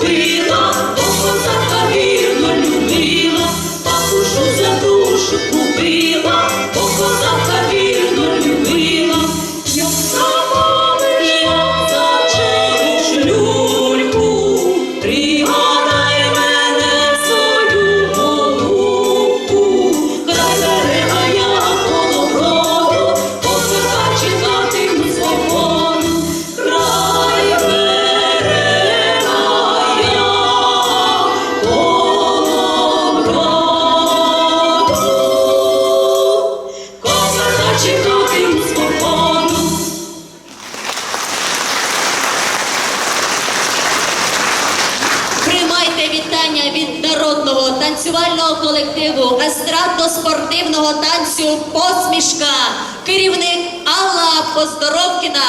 Be Поздоровкіна.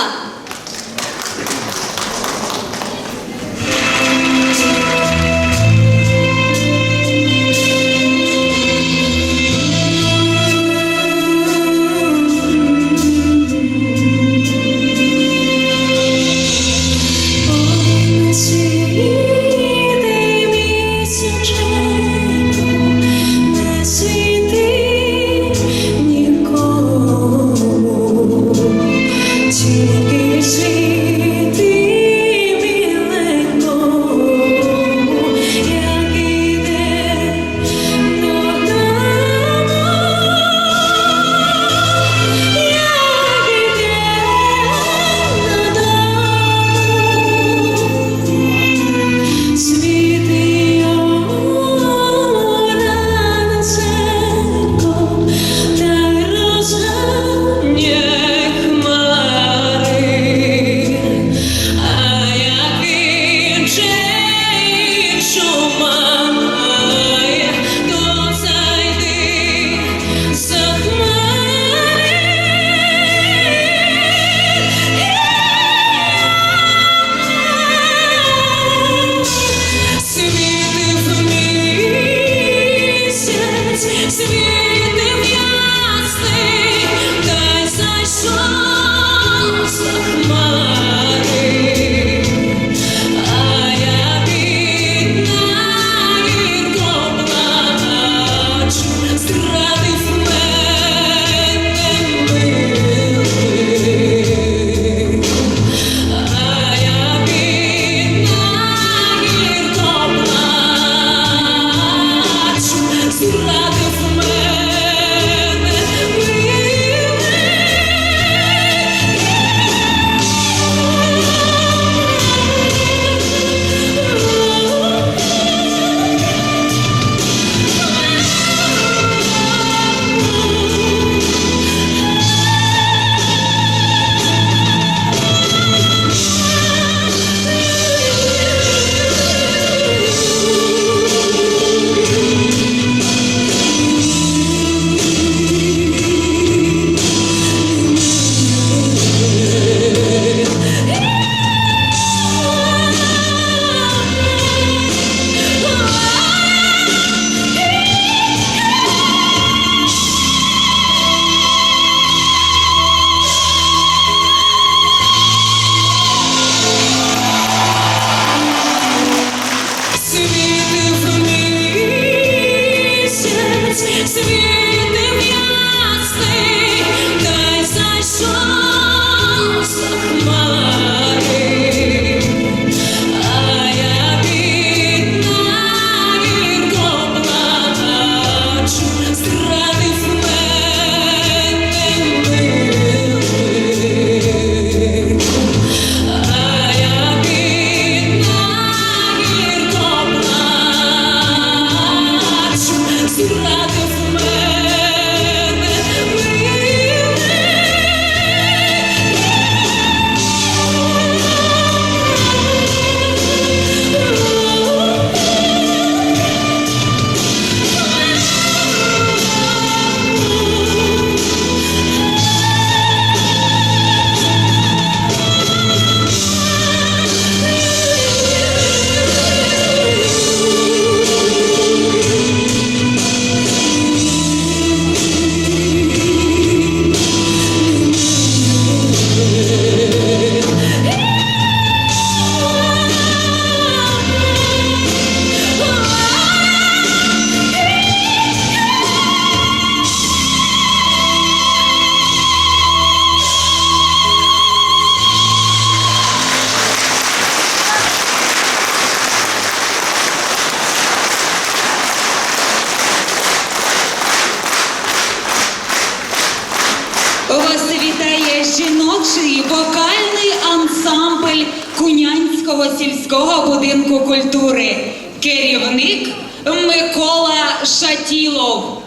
жіночий вокальний ансамбль Кунянського сільського будинку культури. Керівник Микола Шатілов.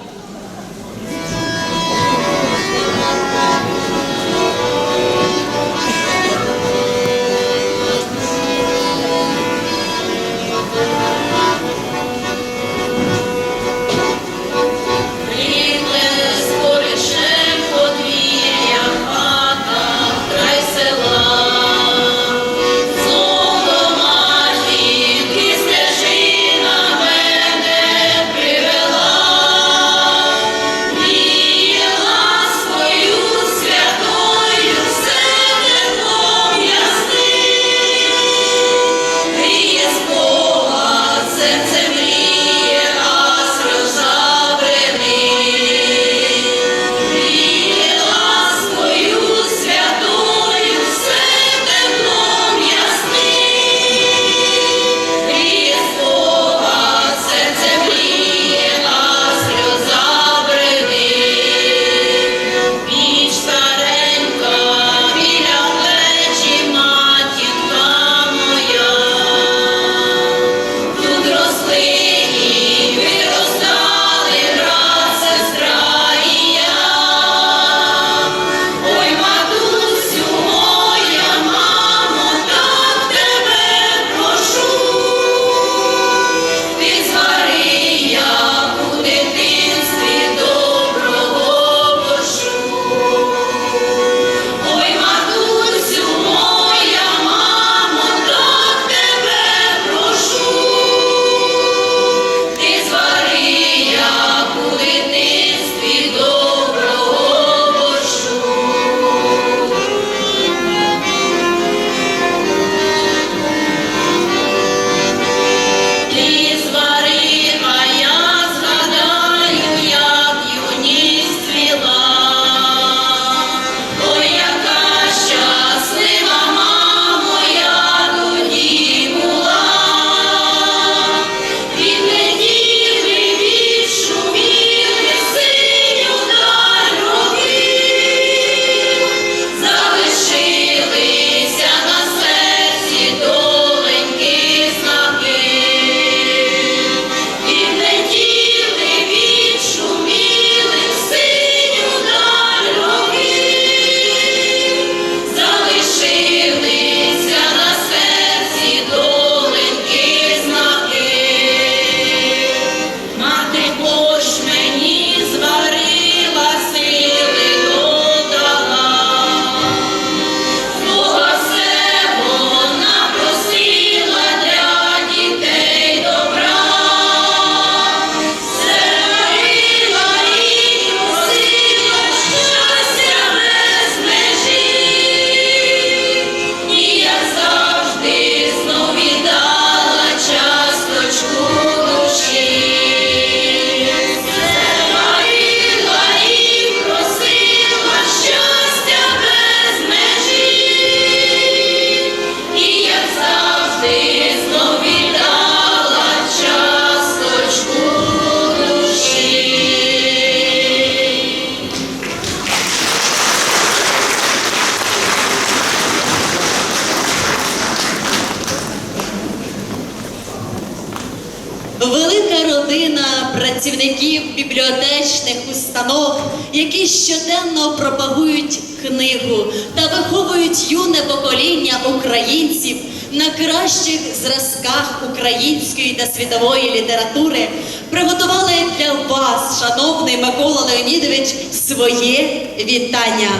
Бібліотечних установ, які щоденно пропагують книгу та виховують юне покоління українців на кращих зразках української та світової літератури, приготували для вас, шановний Микола Леонідович, своє вітання.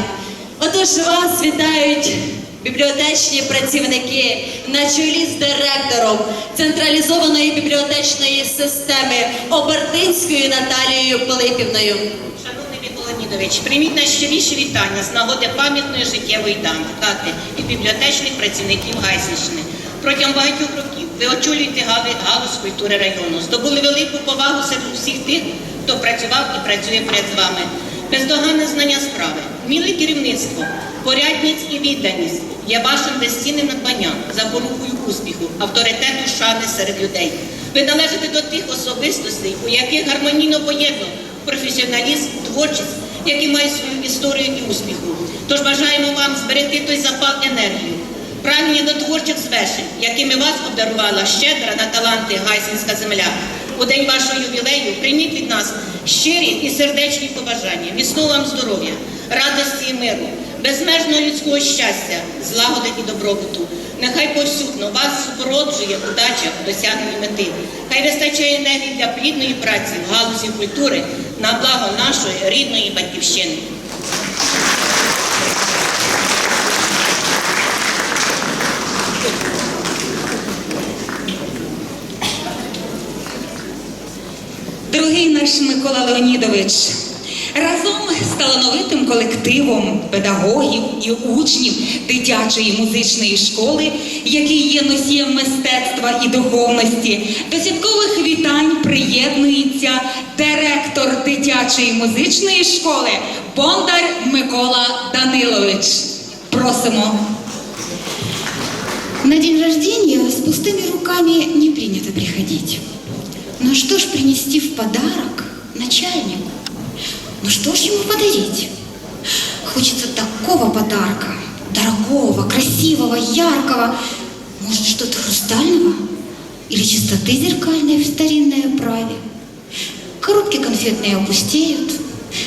Отож вас вітають бібліотечні працівники на чолі з директором централізованої бібліотечної системи Обертинською Наталією Пилипівною. Шановний Микола Нідович, прийміть найщиріші вітання з нагоди пам'ятної життєвої дати від бібліотечних працівників Гайсінщини. Протягом багатьох років ви очолюєте галузь культури району, здобули велику повагу серед усіх тих, хто працював і працює перед вами. Бездоганне знання справи, вміле керівництво, порядність і відданість є вашим безцінним надбанням, запорукою успіху, авторитету, шани серед людей. Ви належите до тих особистостей, у яких гармонійно поєднано професіоналізм, творчість, які мають свою історію і успіху. Тож бажаємо вам зберегти той запал енергії, прагнення до творчих звершень, якими вас обдарувала щедра на таланти Гайсинська земля. У день вашого ювілею прийміть від нас щирі і сердечні побажання, міцного вам здоров'я, радості і миру, безмежного людського щастя, злагоди і добробуту. Нехай повсюдно вас супроводжує удача в досягненні мети. Хай вистачає енергії для плідної праці в галузі культури на благо нашої рідної батьківщини. Дорогий наш Микола Леонідович, разом талановитим колективом педагогів і учнів дитячої музичної школи, який є носієм мистецтва і духовності, до святкових вітань приєднується директор дитячої музичної школи Бондар Микола Данилович. Просимо. На день рождения с пустыми руками не принято приходить. Ну что ж принести в подарок начальнику? Ну что ж ему подарить? Хочется такого подарка, дорогого, красивого, яркого. Может, что-то хрустального? Или чистоты зеркальной в старинной оправе? Коробки конфетные опустеют,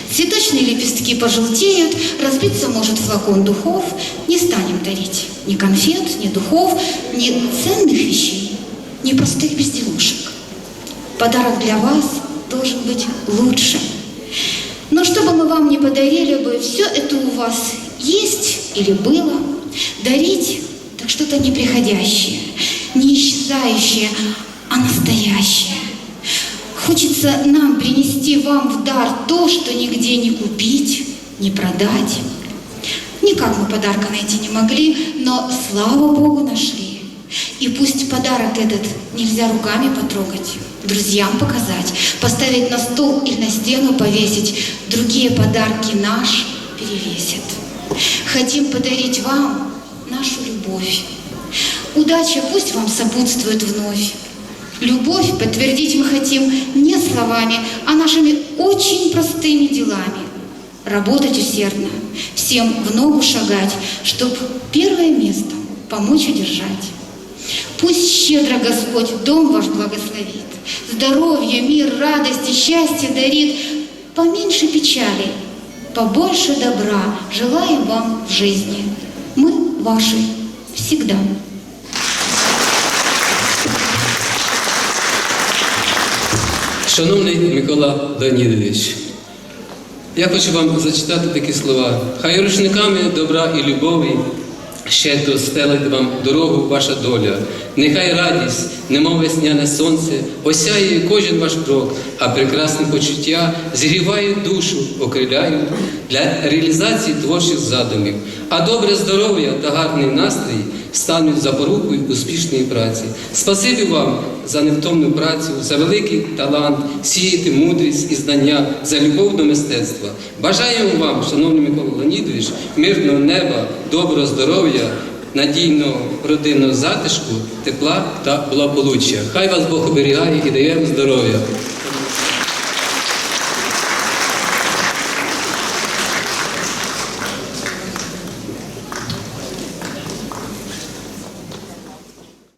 цветочные лепестки пожелтеют, разбиться может флакон духов. Не станем дарить ни конфет, ни духов, ни ценных вещей, ни простых безделушек. Подарок для вас должен быть лучше. Но что бы мы вам не подарили бы, все это у вас есть или было. Дарить так что-то неприходящее, не исчезающее, а настоящее. Хочется нам принести вам в дар то, что нигде не купить, не продать. Никак мы подарка найти не могли, но слава Богу нашли. И пусть подарок этот нельзя руками потрогать, друзьям показать, поставить на стол или на стену повесить, другие подарки наш перевесят. Хотим подарить вам нашу любовь. Удача пусть вам сопутствует вновь. Любовь подтвердить мы хотим не словами, а нашими очень простыми делами. Работать усердно, всем в ногу шагать, чтоб первое место помочь удержать. Пусть щедро Господь дом ваш благословит, здоровье, мир, радость и счастье дарит, поменьше печали, побольше добра желаем вам в жизни. Мы ваши всегда. Шановний Микола Леонідович, я хочу вам зачитати такі слова. Хай рушниками добра і любові Щедро стелить вам дорогу ваша доля. Нехай радість, немов весняне сонце, осяє кожен ваш крок, а прекрасні почуття зігрівають душу, окриляють для реалізації творчих задумів. А добре здоров'я та гарний настрій стануть запорукою успішної праці. Спасибі вам за невтомну працю, за великий талант, сіяти мудрість і знання, за любов до мистецтва. Бажаємо вам, шановний Микола Леонідович, мирного неба, доброго здоров'я, надійного родинного затишку, тепла та благополуччя. Хай вас Бог оберігає і дає вам здоров'я.